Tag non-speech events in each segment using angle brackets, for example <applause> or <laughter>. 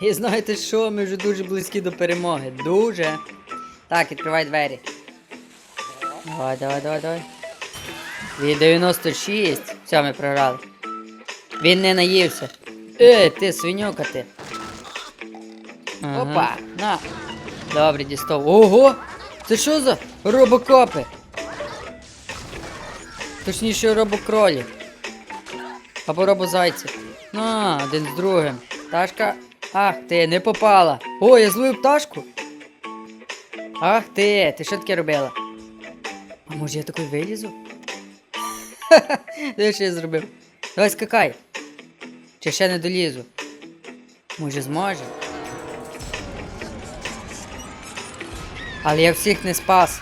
І знаєте що, ми вже дуже близькі до перемоги. Дуже. Так, відкривай двері. Давай, давай, давай, давай. Від 96. Все, ми програли. Він не наївся. Е, ти свиньока ти. Ага. Опа, на. Добре, дістав. Ого! Це що за робокопи? Точніше робокролі. Або робозайці. На, один з другим. Пташка. Ах ти, не попала. О, я зловив пташку. Ах ти, ти що таке робила? А може я такий вилізу? <laughs> Ха-ха, Диви, що я зробив. Давай скакай. Чи ще не долізу? Може зможе? Але я всіх не спас.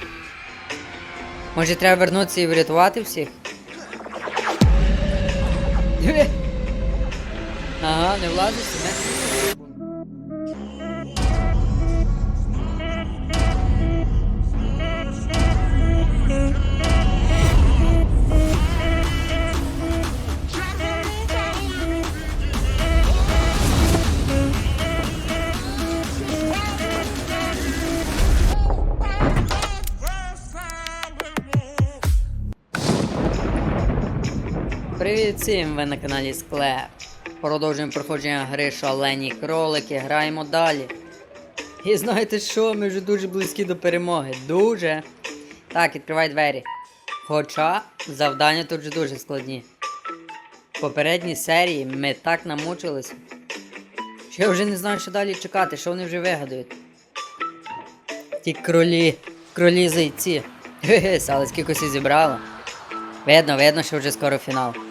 Може треба вернутися і врятувати всіх? <laughs> Ага, не влазиш себе. Всім! Ви на каналі Склеп. Продовжуємо проходження гри Шалені кролики, граємо далі. І знаєте що, ми вже дуже близькі до перемоги. Дуже. Так, відкривай двері. Хоча завдання тут вже дуже складні. В попередній серії ми так намучилися. Що я вже не знаю, що далі чекати, що вони вже вигадають. Ті кролі, кролі зайці. Хе-хе, <laughs> всі зібрало. Видно, видно, що вже скоро фінал.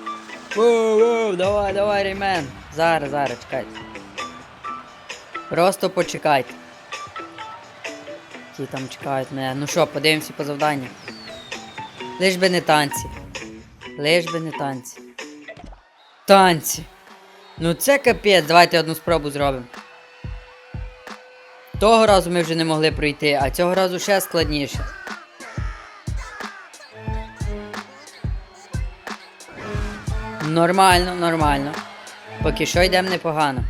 Воу, воу, давай, давай, Рімен. Зараз, зараз, чекайте. Просто почекайте. Ті там чекають мене. Ну що, подивимося по завданню. Лиш би не танці. Лиш би не танці. Танці. Ну це капець, давайте одну спробу зробимо. Того разу ми вже не могли пройти, а цього разу ще складніше. Нормально, нормально. Поки що йдемо непогано.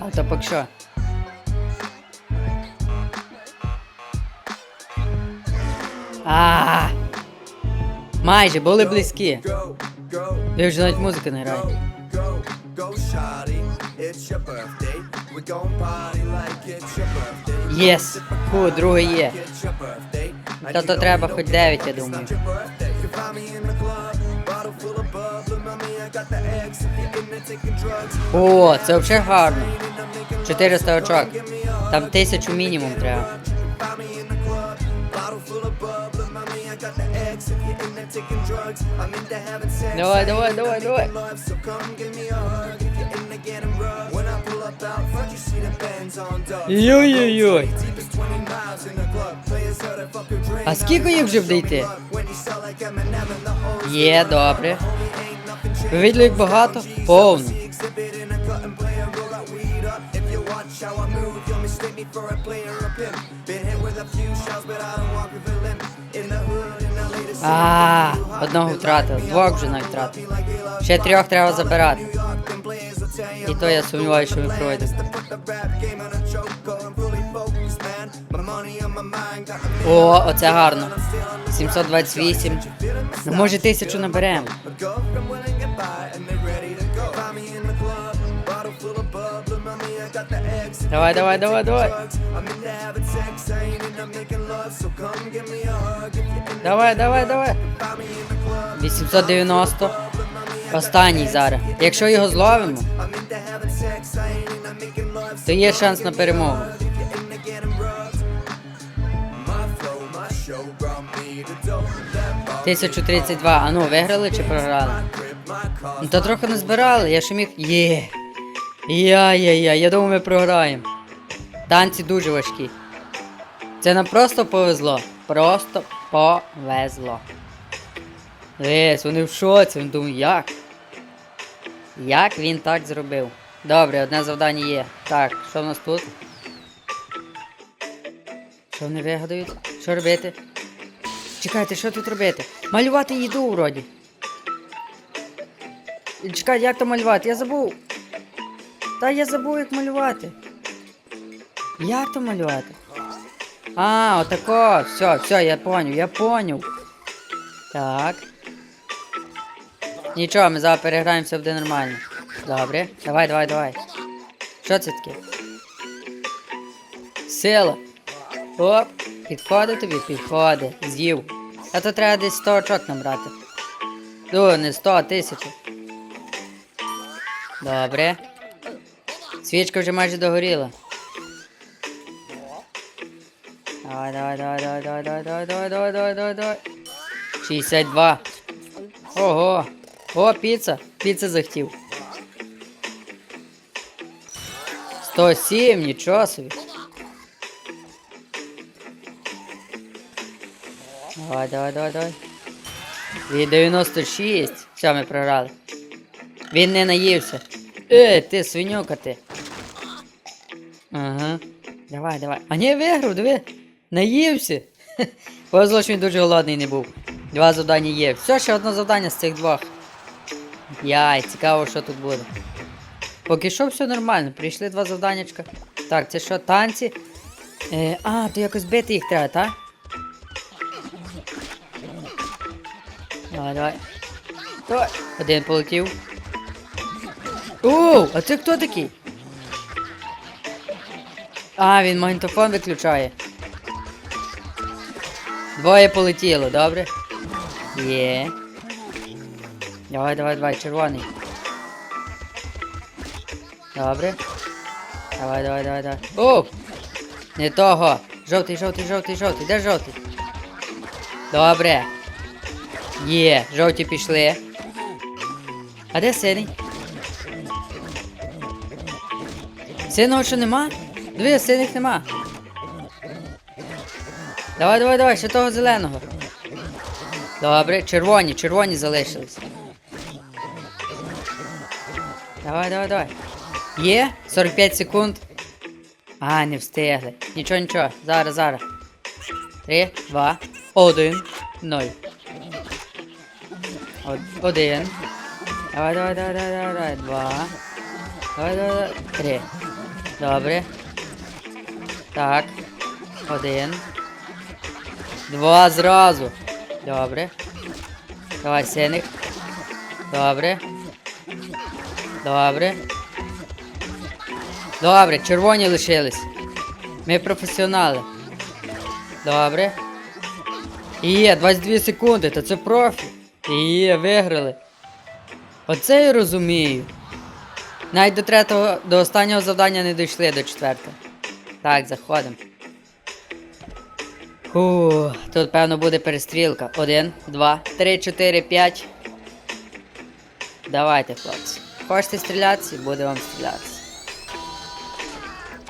А то поки що. А. Майже були близькі. Я вже навіть музика не грає. Єс! Фу, другий є. Та то треба хоч 9, я думаю. О, це взагалі гарно. 400 очок. Там тисячу мінімум треба. find me in the club, bottle full of bub. Look, mommy, I got the X. If you're in there taking drugs, I'm into having sex. Давай, I давай, ain't давай, into давай. Йой-йой-йой. Deepest 20 miles in the club. Players heard a fucking drink. А скільки їх вже вдійти? Є, добре. Homie ain't nothing changed. Ви виділи, як багато? Повно. А, одного втратив, двох вже навіть втратив. Ще трьох треба забирати. І то я сумніваюся, mind, got the О, оце гарно. 728. Ну може тисячу наберемо. Давай, давай, давай, давай. Давай, давай, давай. Find me in the club, 890. Останній зараз. Якщо його зловимо, то є шанс на перемогу. That bar, 1032. А ну, виграли чи програли? Ну та трохи не збирали, я ще міг. Є. Я-я-я, я думаю, ми програємо. Танці дуже важкі. Це нам просто повезло. Просто повезло. Дивись, вони в шоці, вони думають, як? Як він так зробив? Добре, одне завдання є. Так, що в нас тут? Що вони вигадають? Що робити? Чекайте, що тут робити? Малювати їду вроді. Чекай, як то малювати? Я забув. Та я забув, як малювати. Як то малювати? А, отако. Все, все, я поняв, я поняв. Так. Нічого, ми зараз переграємося буде нормально. Добре. Давай, давай, давай. Що це таке? Сила. Оп. Підходить тобі, підходить. З'їв. А то треба десь 100 очок набрати. Ну, не 100, а 1000. Добре. Свічка вже майже догоріла. Давай, давай, давай, давай, давай, давай, давай, давай, давай, давай, давай. 62. Ого. О, піца. Піца захотів. 107, нічого собі. Давай, давай, давай, давай. Від 96. Все, ми програли. Він не наївся. Е, ти свинюка ти. Ага. Давай, давай. А ні, виграв, диви. Наївся. Повезло, що він дуже голодний не був. Два завдання є. Все, ще одне завдання з цих двох. Яй, цікаво, що тут буде. Поки що все нормально. Прийшли два завданнячка. Так, це що, танці? Е, а, то якось бити їх треба, так? Давай, давай. Давай. Один полетів. Оу, а це хто такий? А, він магнітофон виключає. Двоє полетіло, добре? Є. Давай, давай, давай, червоний. Добре. Давай, давай, давай, давай. О! Не того. Жовтий, жовтий, жовтий, жовтий. Де жовтий? Добре. Є, жовті пішли. А де синій? Синого що нема? Диви, синих нема. Давай, давай, давай, ще того зеленого. Добре, червоні, червоні залишились. Давай, давай, давай. Є? 45 секунд. А, не встигли. Нічого, нічого. Зараз, зараз. Три, два, один, ноль. Од- Один. Давай, давай, давай, давай, давай, давай. Два. Давай, давай, давай. Три. Добре. Так. Один. Два зразу. Добре. Давай, синик. Добре. Добре. Добре, червоні лишились. Ми професіонали. Добре. Є, 22 секунди, то це профі. Є, виграли. Оце я розумію. Навіть до третього, до останнього завдання не дійшли до четвертого. Так, заходимо. Фу, тут певно буде перестрілка. Один, два, три, чотири, п'ять. Давайте, хлопці. Хочете стрілятися? Буде вам стрілятися.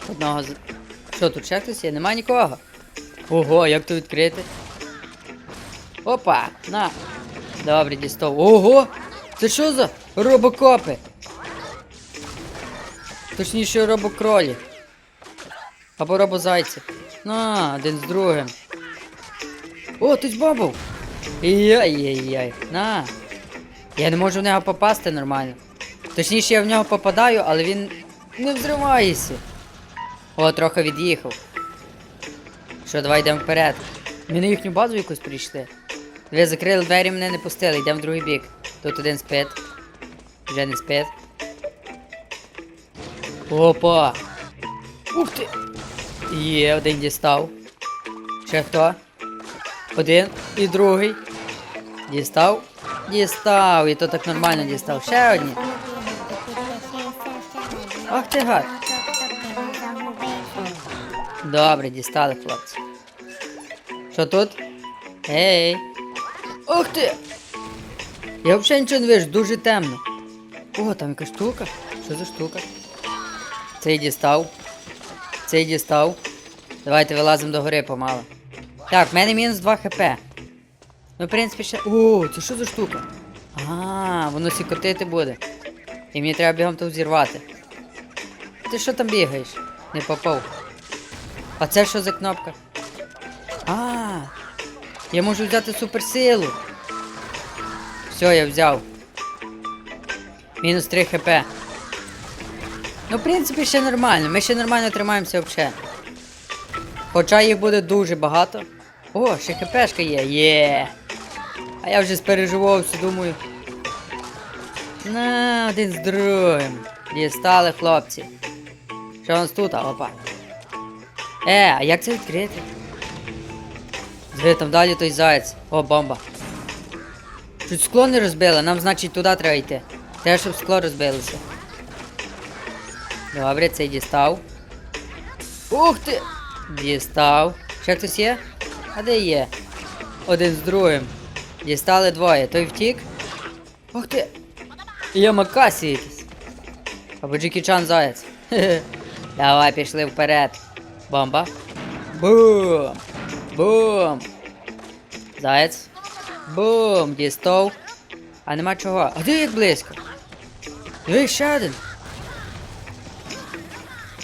Одного з. Що тут ще хтось є? Нема нікого. Ого, як тут відкрити? Опа! На! Добре, дістав. Ого! Це що за робокопи? Точніше робокролі. Або робозайці. На, один з другим. О, ти бабов! Яй-яй-яй. На. Я не можу в нього попасти нормально. Точніше, я в нього попадаю, але він не взривається. О, трохи від'їхав. Що, давай йдемо вперед. Ми на їхню базу якусь прийшли. Ви закрили двері, мене не пустили, йдемо в другий бік. Тут один спить. Вже не спить. Опа! Ух ти! Є, один дістав. Ще хто? Один і другий. Дістав. Дістав. І то так нормально дістав. Ще одні. Ах. Добре, дістали, хлопці. Що тут? Ей. Ух ти! Я взагалі нічого не вижу, дуже темно. О, там якась штука. Що за штука? Цей дістав. Цей дістав. Давайте вилазимо до гори помало. Так, в мене мінус 2 хп. Ну, в принципі, ще. О, це що за штука? А, воно сікотити буде. І мені треба бігом тут зірвати. Ти що там бігаєш? Не попав. А це що за кнопка? А, я можу взяти суперсилу. Все, я взяв. Мінус 3 хп. Ну, в принципі, ще нормально. Ми ще нормально тримаємося взагалі. Хоча їх буде дуже багато. О, ще хпшка є. Є. А я вже спереживався, думаю. На, один з другим. Дістали хлопці. Що у нас тут, опа? Е, а як це відкрити? Диви, там далі той заяць. О, бомба. Чуть скло не розбило, нам значить туди треба йти. Треба, щоб скло розбилося. Добре, цей дістав. Ух ти! Дістав. Ще хтось є? А де є? Один з другим. Дістали двоє. Той втік. Ух ти! Я Макасі якийсь. Або Джекі Чан заяць. Хе-хе. Давай пішли вперед. Бомба. Бум! Бум! Заяць. Бум! Дістав. А нема чого. А де як близько? Ей, ще один.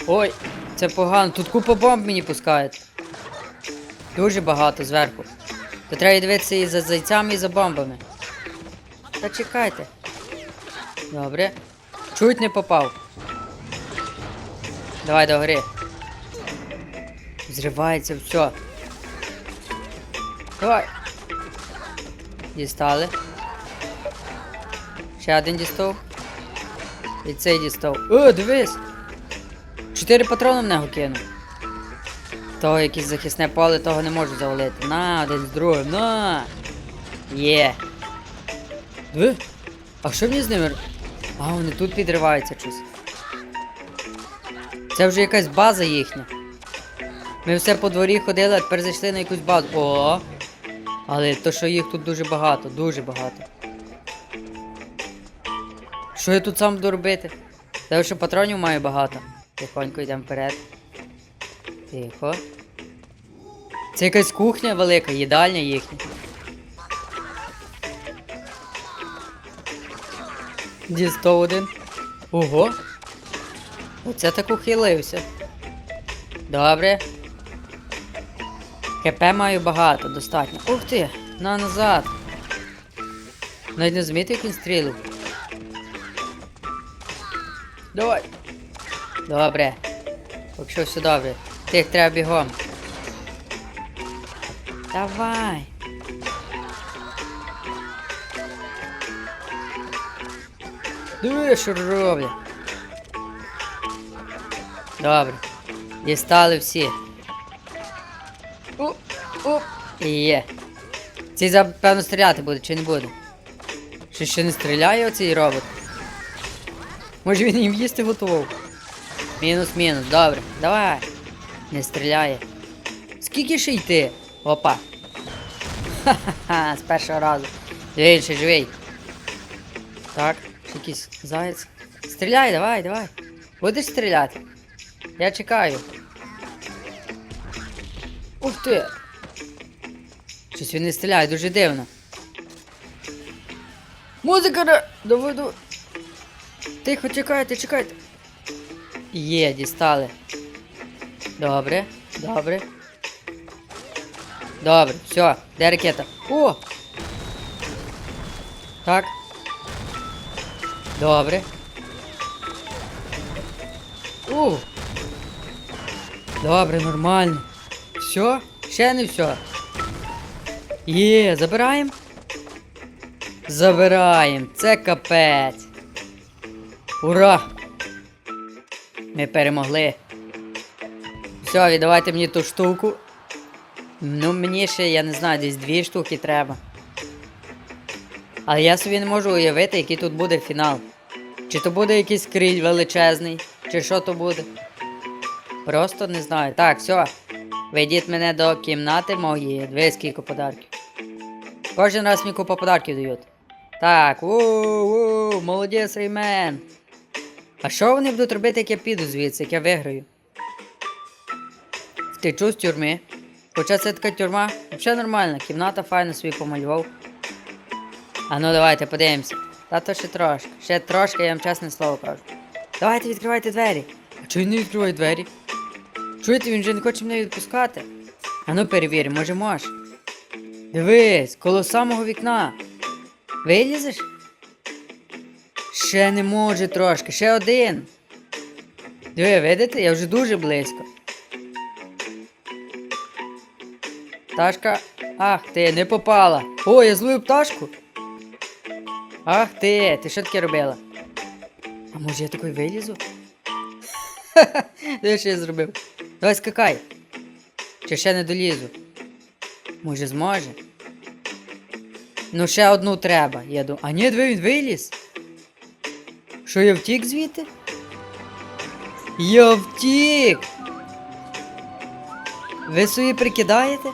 Ой, це погано. Тут купа бомб мені пускають. Дуже багато зверху. То треба дивитися і за зайцями, і за бомбами. Та чекайте. Добре. Чуть не попав. Давай до гори. Зривається все. Давай. Дістали. Ще один дістав. І цей дістав. О, дивись! Чотири патрони в нього кинув. Того якесь захисне поле, того не можу завалити. На, один з другим, на. Є. Диви? А що мені з ними? А, вони тут підриваються щось. Це вже якась база їхня. Ми все по дворі ходили, а тепер зайшли на якусь базу. О! Але то, що їх тут дуже багато, дуже багато. Що я тут сам буду робити? Те, що патронів маю багато. Тихонько йдемо вперед. Тихо. Це якась кухня велика, їдальня їхня. Дістав один. Ого. Оце так ухилився. Добре. КП маю багато, достатньо. Ух ти! На назад. Навіть не змітив, як він стрілив. Давай. Добре. Поки що все добре. Тих треба бігом. Давай. Диви, що роблять. Добре. Дістали всі. Оп, оп. І є. Цей запевно стріляти буде, чи не буде? Що ще не стріляє оцей робот? Може він їм їсти готував? Мінус, мінус, добре. Давай. Не стріляє. Скільки ще йти? Опа. Ха-ха-ха, з першого разу. Диви, ще живий. Так, ще якийсь заяць. Стріляй, давай, давай. Будеш стріляти? Я чекаю. Ух ти! Щось він не стріляє, дуже дивно. Музика! Давай, давай. Тихо, чекайте, чекайте. Є, дістали. Добре, добре. Добре, все, де ракета? О! Так. Добре. У. Добре, нормально. Все? Ще не все. Є, забираємо? Забираємо. Це капець. Ура! Ми перемогли. Все, віддавайте мені ту штуку. Ну, мені ще, я не знаю, десь дві штуки треба. Але я собі не можу уявити, який тут буде фінал. Чи то буде якийсь криль величезний, чи що то буде. Просто не знаю. Так, все. Ведіть мене до кімнати моєї. Дві скільки подарків. Кожен раз мені купа подарків дають. Так, у-у, молодець Реймен. А що вони будуть робити, як я піду звідси, як я виграю? Втечу з тюрми. Хоча це така тюрма, взагалі нормальна, кімната файно собі помалював. А ну давайте подивимося. Та то ще трошки. Ще трошки, я вам чесне слово кажу. Давайте відкривайте двері. А чого не відкриває двері? Чуєте, він вже не хоче мене відпускати. А ну перевіримо, може може. Дивись, коло самого вікна. Вилізеш? Ще не може трошки, ще один. Диви, видите, я вже дуже близько. Пташка. Ах ти, не попала. О, я злую пташку. Ах ти, ти що таке робила? А може я такий вилізу? <laughs> Ха-ха, що я зробив. Давай скакай. Чи ще не долізу? Може зможе? Ну, ще одну треба, я думаю. А ні, диви, він виліз. Що я втік звідти? Я втік! Ви собі прикидаєте?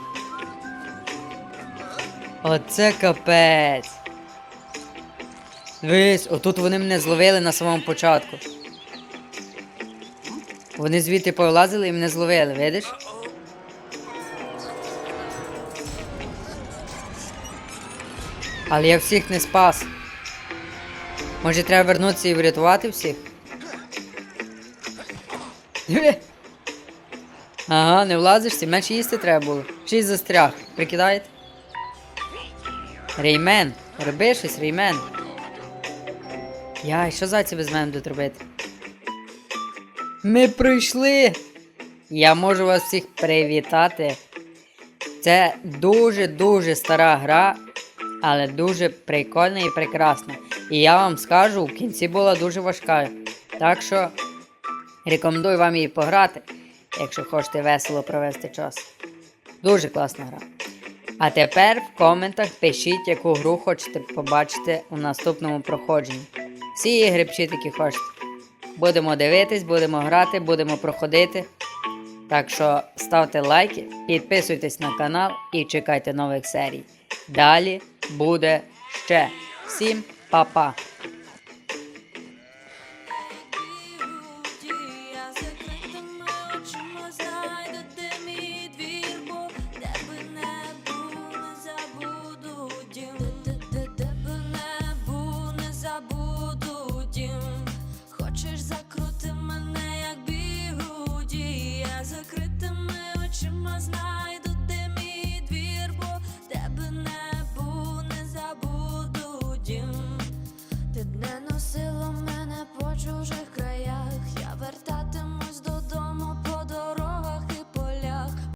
Оце капець. Дивись, отут вони мене зловили на самому початку. Вони звідти повилазили і мене зловили, видиш? Але я всіх не спас. Може треба вернутися і врятувати всіх? <laughs> Ага, не влазишся, менше їсти треба було. Шість застряг. Прикидаєте? Реймен, роби щось, Реймен. Яй, що зайці без мене будуть робити? Ми прийшли! Я можу вас всіх привітати. Це дуже-дуже стара гра, але дуже прикольна і прекрасна. І я вам скажу, в кінці була дуже важка. Так що рекомендую вам її пограти, якщо хочете весело провести час. Дуже класна гра. А тепер в коментах пишіть, яку гру хочете побачити у наступному проходженні. Всі ігри пишіть, які хочете. Будемо дивитись, будемо грати, будемо проходити. Так що ставте лайки, підписуйтесь на канал і чекайте нових серій. Далі буде ще. Всім па-па!